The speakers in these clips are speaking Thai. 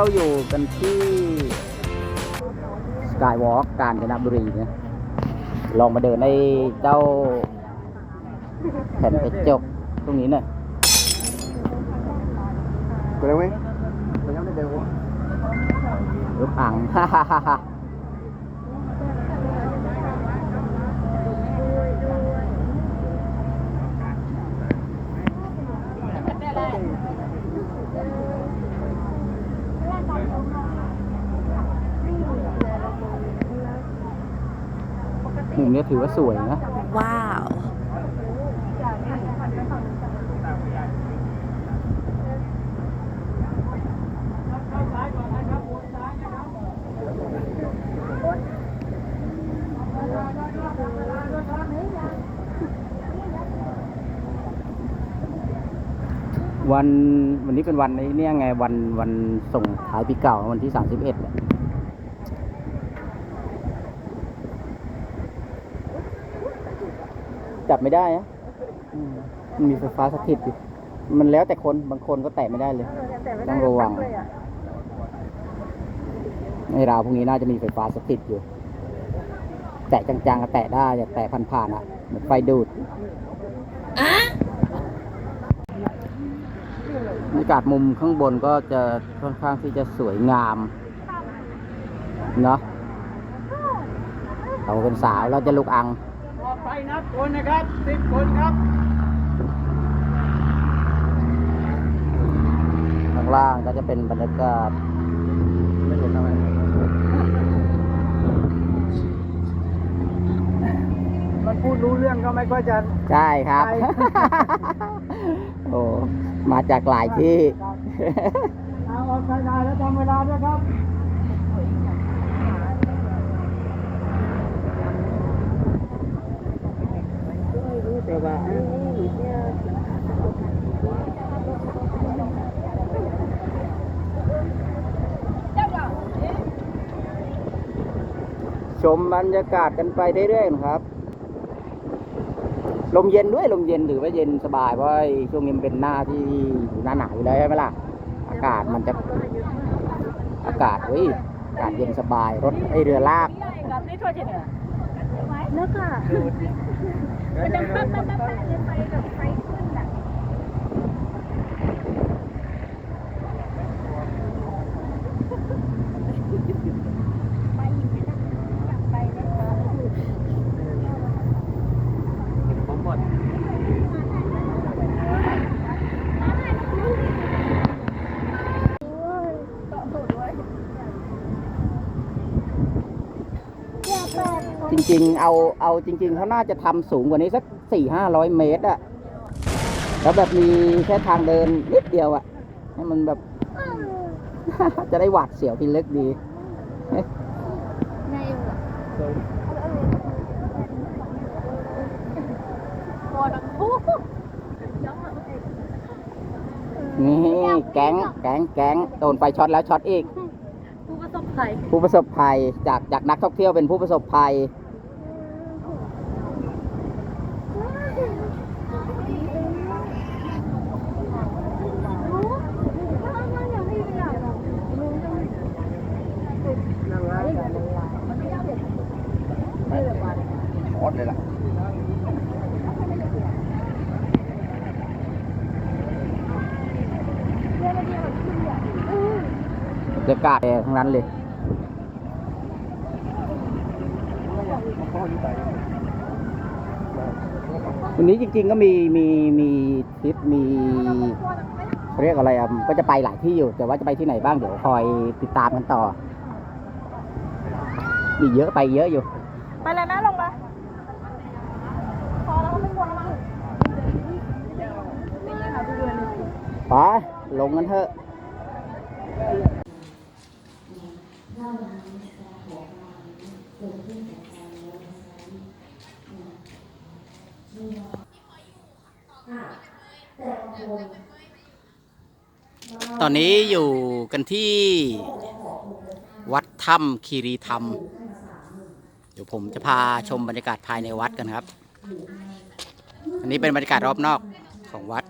นี่เราอยู่กันที่สกายวอล์กกาญจนบุรีนะลองมาเดินในเจ้าแผ่นกระจกตรงนี้หน่อยไปแล้วไหมไปยังไม่เดินวะรูปอ่างฮ่าฮ่าฮ่า ฮ่ามุมนี้ถือว่าสวยนะ ว้าว วันวันนี้เป็นวันไอ้เนี่ยไงวันวันส่งท้ายปีเก่าวันที่สามสิบเอ็ด จับไม่ได้นะอืมมันมีไฟฟ้าสถิตอยู่ มันแล้วแต่คนบางคนก็แตะไม่ได้เลย ต้องระวัง ในราวพวกนี้น่าจะมีไฟฟ้าสถิตอยู่ แตะจางๆก็แตะได้แต่แตะผ่านๆอะเหมือนไฟดูดบรรยากาศมุมข้างบนก็จะค่อนข้างที่จะสวยงาม เนาะเราเป็นสาวเราจะลุกอังออก ไปนับคนนะครับสิบคนครับ ข้างล่างก็จะเป็นบรรยากาศไม่เห็นทำไมมันพูดรู้เรื่องก็ไม่ค่อยจะ ใช่ครับใช่โอ้มาจากหลายที่ เอาออกไปได้แล้วทำเวลาด้วยครับ ชมบรรยากาศกันไปเรื่อยๆนะครับ ลมเย็นด้วยลมเย็นถือว่าเย็นสบายเพราะว่าช่วงนี้มันเป็นหน้าที่หน้าหนาวอยู่แล้วใช่ไหมล่ะ อากาศมันจะอากาศเฮ้ยอากาศเย็นสบายรถไอเรือลากแล้วก็ มันจะปั๊บปั๊บปั๊บปั๊บเลยไปกับไฟขึ้นอะ ผมหมด จ ริง ๆ เอาเอาจริง ๆเขาน่าจะทำสูงกว่านี้สักสี่ห้าร้อยเมตรอะแล้วแบบมีแค่ทางเดินนิดเดียวอะให้มันแบบ จะได้หวาดเสียวที่เล็กดีในพอทั้งคู่นี่แก๊งแก๊งแก๊งโดนไฟช็อตแล้วช็อตอีก ผู้ประสบภัย ผู้ประสบภัยจากจากนักท่องเที่ยวเป็นผู้ประสบภัย อดเลยล่ะ บรรยากาศแอร์ทั้งนั้นเลยวันนี้จริงๆก็มีมีมีทริปมีเรียกอะไรอะก็จะไปหลายที่อยู่ แต่ว่าจะไปที่ไหนบ้างเดี๋ยวคอยติดตามกันต่อ มีเยอะไปเยอะอยู่ ไปเลยแม่ลงเลยพอแล้วไม่กลัวแล้วมั้งไป ลงกันเถอะตอนนี้อยู่กันที่วัดถ้ำคีรีธรรม เดี๋ยวผมจะพาชมบรรยากาศภายในวัดกันครับ อันนี้เป็นบรรยากาศรอบนอกของวัด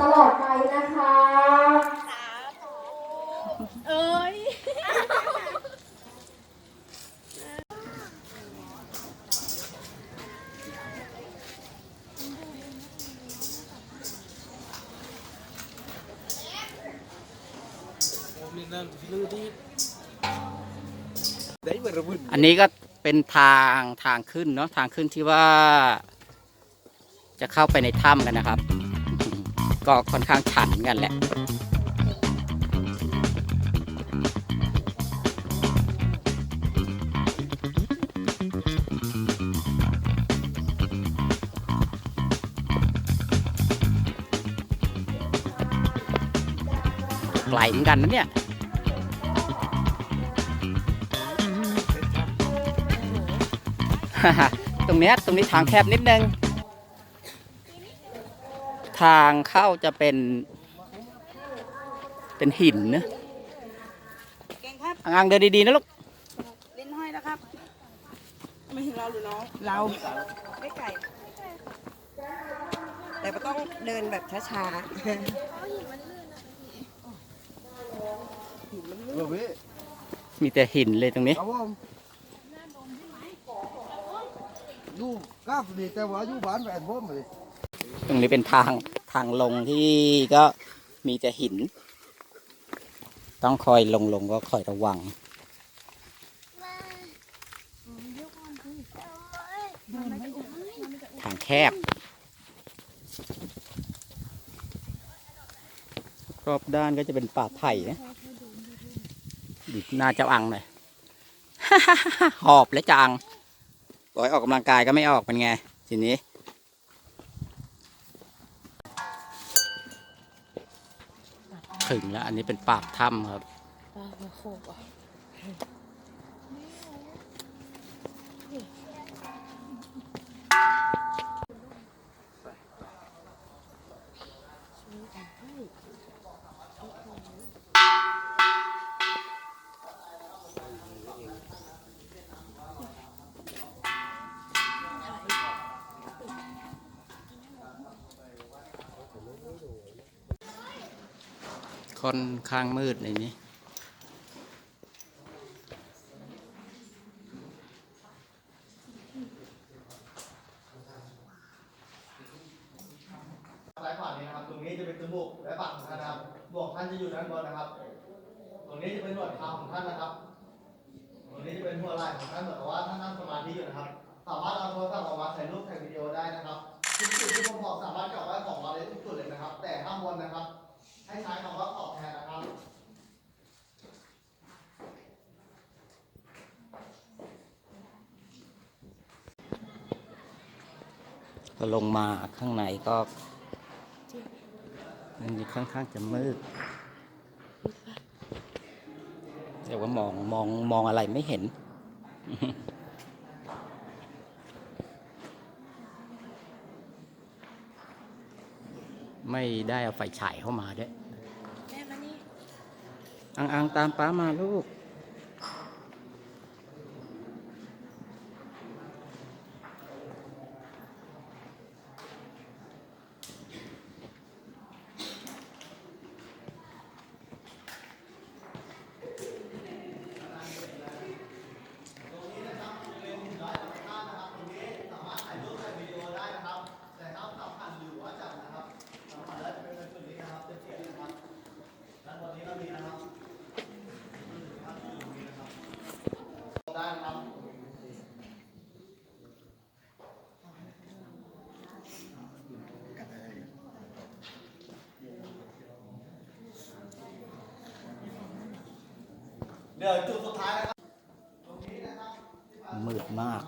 ตลอดไปนะคะ เอ้ย อันนี้ก็เป็นทางทางขึ้นเนาะทางขึ้นที่ว่า จะเข้าไปในถ้ำกันนะครับ ก็ค่อนข้างชันกันแหละไกลเหมือนกันนะเนี่ยตรงเนี้ยตรงนี้ทางแคบนิดนึง ทางเข้าจะเป็น เป็นหินนะเก่งครับอ่างๆเดินดีๆนะลูก ลิ้นห้อยนะครับ ไม่ถึงเราหรือน้อง เราไม่ไก่ แต่ก็ต้องเดินแบบช้ามีแต่หินเลยตรงนี้ ครับผมอยู่ก้าวดีแต่ว่าอยู่บ้านแหวนผมเลยต รงนี้เป็นทางทางลงที่ก็มีแต่หิน ต้องคอยลงลงก็คอยระวัง ทางแคบ รอบด้านก็จะเป็นป่าไผ่นะดูหน้าเจ้าอังหน่อยหอบและจังบอกให้ออกกำลังกายก็ไม่ออกเป็นไง ทีนี้ ถึงแล้ว อันนี้เป็นปากถ้ำครับ ค่อนข้างมืดในนี้ ซ้ายขวานี้นะครับ ตรงนี้จะเป็นจมูกและปากของท่านนะครับบวกท่านจะอยู่ด้านบนนะครับ ตรงนี้จะเป็นหนวดคราวของท่านนะครับ ตรงนี้จะเป็นหัวไหล่ของท่านเหมือนกับว่าท่านนั่งสมาธิอยู่นะครับ สามารถเอาโทรศัพท์ออกมาถ่ายรูปถ่ายวิดีโอได้นะครับทุกจุดที่ผมบอกสามารถกลับไว้ของเราได้ทุกจุดเลยนะครับ แต่ห้ามวนนะครับ ให้ใช้คำว่าตอบแทนนะครับ ก็ลงมาข้างในก็มันค่อนข้างจะมืดแต่ว่ามองมองมองอะไรไม่เห็น ไม่ได้เอาไฟฉายเข้ามาด้วยแม่มานี่อังอังตามป้ามาลูก ดี๋ยวจุดสุดท้ายนะครับมืดมาก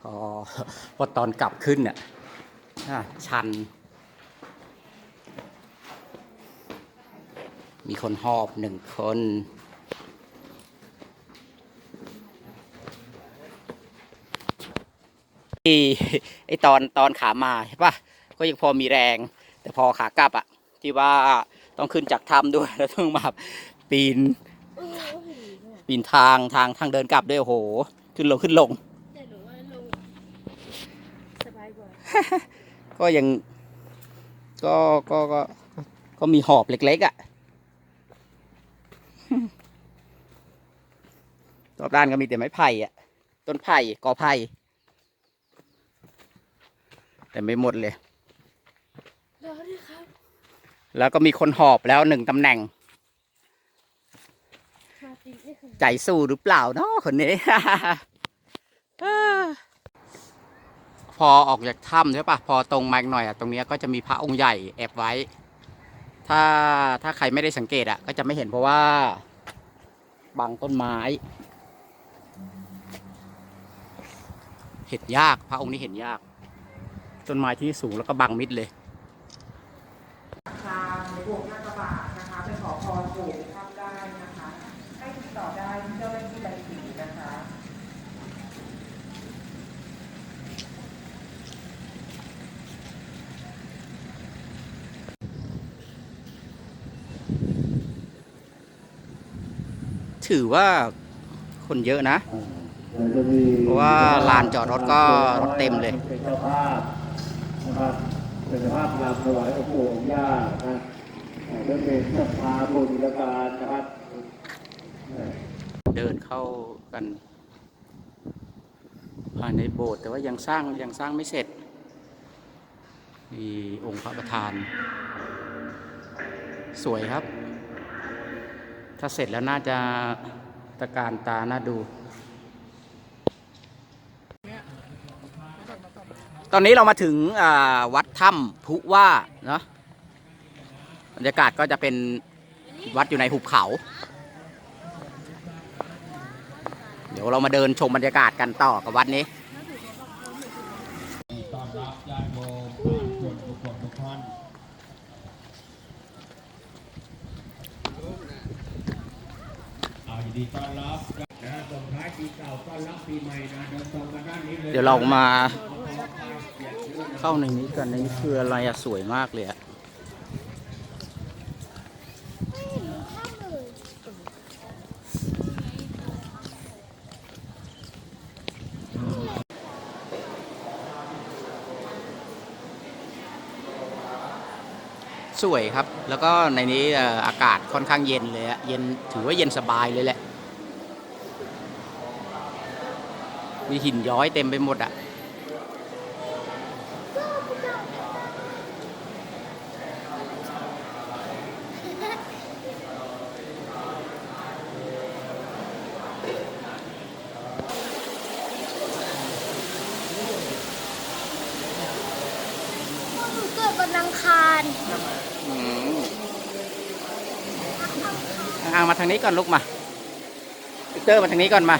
พอพอตอนกลับขึ้นเนี่ยชัน คนหอบหนึ่งคนจที่ไอตอนตอนขามาใช่ปะก็ยังพอมีแรง แต่พอขากลับอะที่ว่าต้องขึ้นจากถ้ำด้วยแล้วต้องมาปีน ปีนทางทางทางเดินกลับด้วยโอ้โห ขึ้นลงขึ้นลงแต่หนูว่าลงสบายกว่าก็ยังก็ก็ก็ก็มีหอบเล็ก ๆอะ่ รอบด้านก็มีแต่ไม้ไผ่อะต้นไผ่กอไผ่แต่ไม่หมดเลยรอด้วยครับแล้วก็มีคนหอบแล้วหนึ่งตำแหน่งมาจริงนี่คือใจสู้หรือเปล่าเนาะคนนี้ พอออกจากถ้ำใช่ปะพอตรงมาอีกหน่อยอะตรงเนี้ยก็จะมีพระองค์ใหญ่แอบไว้ ถ้าถ้าใครไม่ได้สังเกตอะก็จะไม่เห็นเพราะว่าบังต้นไม้ เห็นยาก พระองค์นี้เห็นยาก ต้นไม้ที่สูงแล้วก็บังมิดเลยทางในวงหน้ากระบาดนะคะไปขอพรปู่ทำได้นะคะให้ติดต่อได้ที่เจ้าหน้าที่ใบสีนะคะถือว่าคนเยอะนะแล้วก็มี เพราะว่าลานจอดรถก็รถเต็มเลยเป็นเจ้าภาพนะครับเป็นเจ้าภาพนำถวายองค์ปู่องค์ย่านะเอ่อด้วยเป็นศรัทธาบุญและการนะครับเอ่อเดินเข้ากันภายในโบสถ์แต่ว่ายังสร้างยังสร้างไม่เสร็จมีองค์พระประธาน สวยครับ ถ้าเสร็จแล้วน่าจะตะการตาน่าดู ตอนนี้เรามาถึงอ่าวัดถ้ำพุว่าเนาะบรรยากาศก็จะเป็นวัดอยู่ในหุบเขา เดี๋ยวเรามาเดินชมบรรยากาศกันต่อกับวัดนี้ต้อนรับญาติโยมสาธุชนทุกคนทุกท่านเอายินดีต้อนรับนะส่งท้ายปีเก่าต้อนรับปีใหม่นะเดินตรงมาด้านนี้เลยเดี๋ยวเรามา เข้าในนี้กันในนี้คืออะไรอะสวยมากเลยอะสวยครับ แล้วก็ในนี้เอ่ออากาศค่อนข้างเย็นเลยอะเย็นถือว่าเย็นสบายเลยแหละ มีหินย้อยเต็มไปหมดอะ หนูเกิดวันอังคารอืมอ่างมาทางนี้ก่อนลูกมาพีเตอร์มาทางนี้ก่อนมา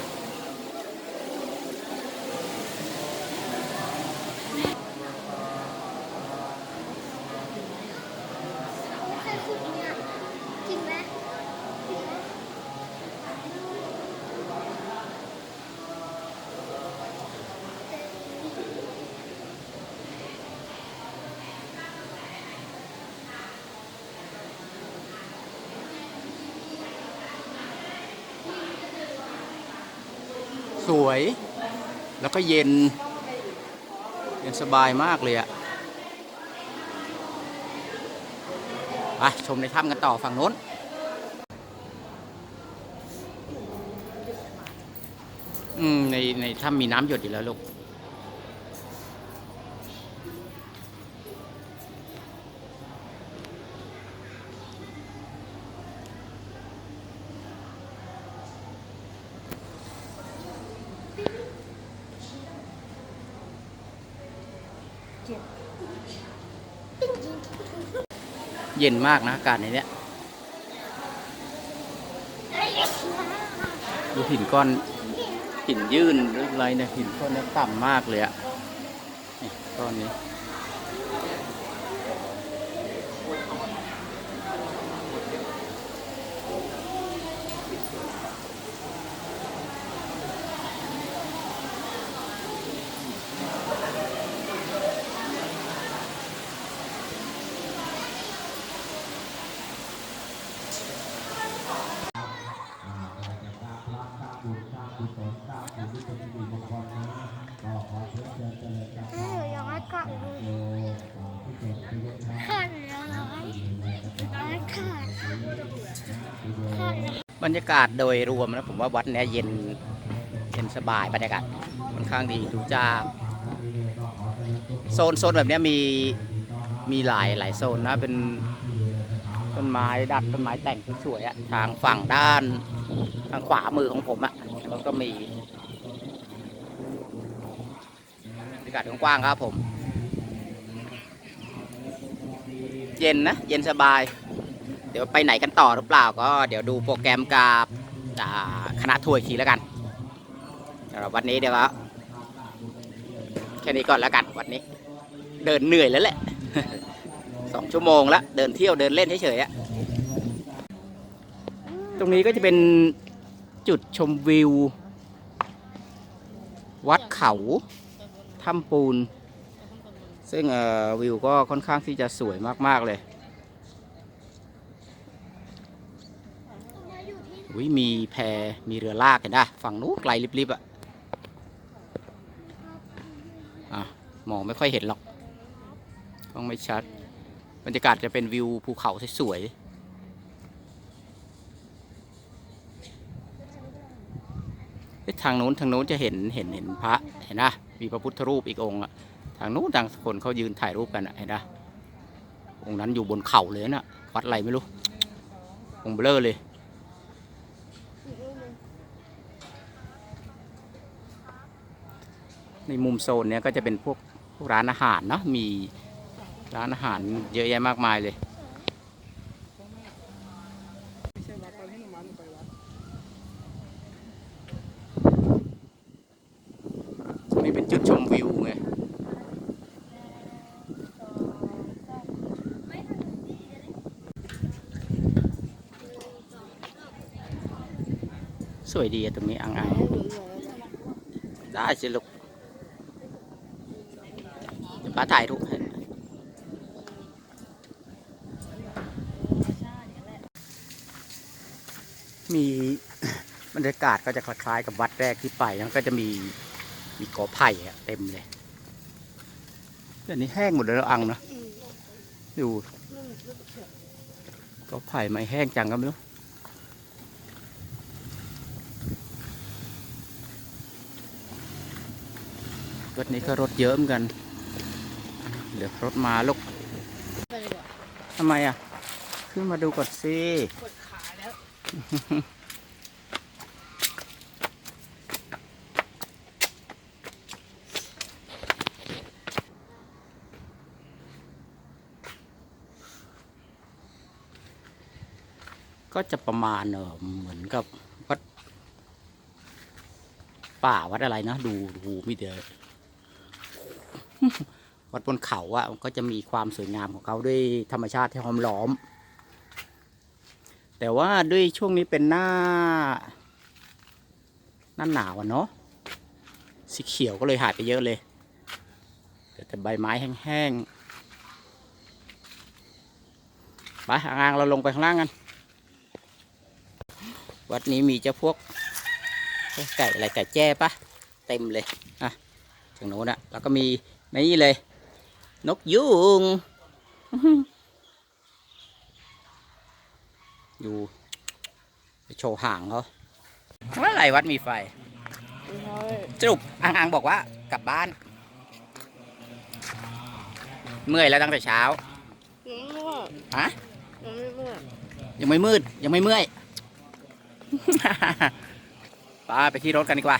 ใครขุดเนี่ยจริงไหมจริงไหม สวย แล้วก็เย็น เย็นสบายมากเลยอะไปชมในถ้ำกันต่อฝั่งโน้น อืม ในในถ้ำมีน้ำหยดอยู่แล้วลูก เย็นมากนะอากาศในเนี้ยดูหินก้อนหินยื่นหรืออะไรเนี่ยหินก้อนนี้ต่ำมากเลยอะก้อนนี้ รรยากาศโดยรวมนะผมว่าวัดเนี้ยเย็นเย็นสบายบรรยากาศค่อนข้างดีดูจ้าโซนโซนแบบเนี้ยมีมีหลายหลายโซนนะเป็นต้นไม้ดัดต้นไม้แต่งสวยๆอะทางฝั่งด้านทางขวามือของผมอะแล้วก็มีบรรยากาศกว้างครับผม เย็นนะ เย็นสบาย เดี๋ยวไปไหนกันต่อหรือเปล่าก็เดี๋ยวดูโปรแกรมกับคณะทัวร์อีกทีแล้วกันสำหรับวันนี้เดี๋ยวก็แค่นี้ก่อนแล้วกันวันนี้ เดินเหนื่อยแล้วแหละสองชั่วโมงแล้วเดินเที่ยวเดินเล่นเฉยๆอะตรงนี้ก็จะเป็นจุดชมวิว วัดเขาถ้ำปูน ซึ่งวิวก็ค่อนข้างที่จะสวยมากๆเลย วิมีแพมีเรือลากเห็นได้ฝั่งนู้นไกลลิบๆอะอะมองไม่ค่อยเห็นหรอกกล้องไม่ชัด บรรยากาศจะเป็นวิวภูเขาสวยๆทางนู้นทางนู้นจะเห็นเห็นเห็นพระเห็นนะมีพระพุทธรูปอีกองค์อะทางนู้นทางคนเขายืนถ่ายรูปกันอะเห็นปะองค์นั้นอยู่บนเขาเลยน่ะวัดอะไรไม่รู้องค์เบลอเลย ในมุมโซนเนี้ยก็จะเป็นพวกพวกร้านอาหารเนาะมีร้านอาหารเยอะแยะมากมายเลยตรงนี้เป็นจุดชมวิวไงสวยดีตรงนี้อ่างๆได้สิลูก ป้าถ่ายรูปให้มีบรรยากาศก็จะคล้ายๆกับวัดแรกที่ไปแล้วก็จะมีมีกอไผ่เต็มเลยแต่นี้แห้งหมดเลยแล้วอังเนะดูกอไผ่ไม่แห้งจังก็ไม่รู้รถนี้ก็รถเยอะเหมือนกัน เดี๋ยวรถมาลูกทำไมอะ ขึ้นมาดูก่อนสิปวดขาแล้วก็จะประมาณเออเหมือนกับวัดป่าวัดอะไรนะ ดูดูมีเดีย วัดบนเขาอะมันก็จะมีความสวยงามของเขาด้วยธรรมชาติที่ห้อมล้อม แต่ว่าด้วยช่วงนี้เป็นหน้า หน้าหนาวอะเนาะสีเขียวก็เลยหายไปเยอะเลยแต่ใบไม้แห้งๆไปอ่างๆเราลงไปข้างล่างกันวัดนี้มีเจ้าพวกไก่อะไรไก่แจ้ปะเต็มเลยอะถึงโน้นอะแล้วก็มีนี่เลย นกยูงอยู่ไปโชว์ห่างเขาเมื่อไหร่วัดมีไฟสรุปอ่างๆบอกว่ากลับบ้าน เมื่อยแล้วตั้งแต่เช้าฮะยังไม่มืด ยังไม่เมื่อยไปไปที่รถกันดีกว่า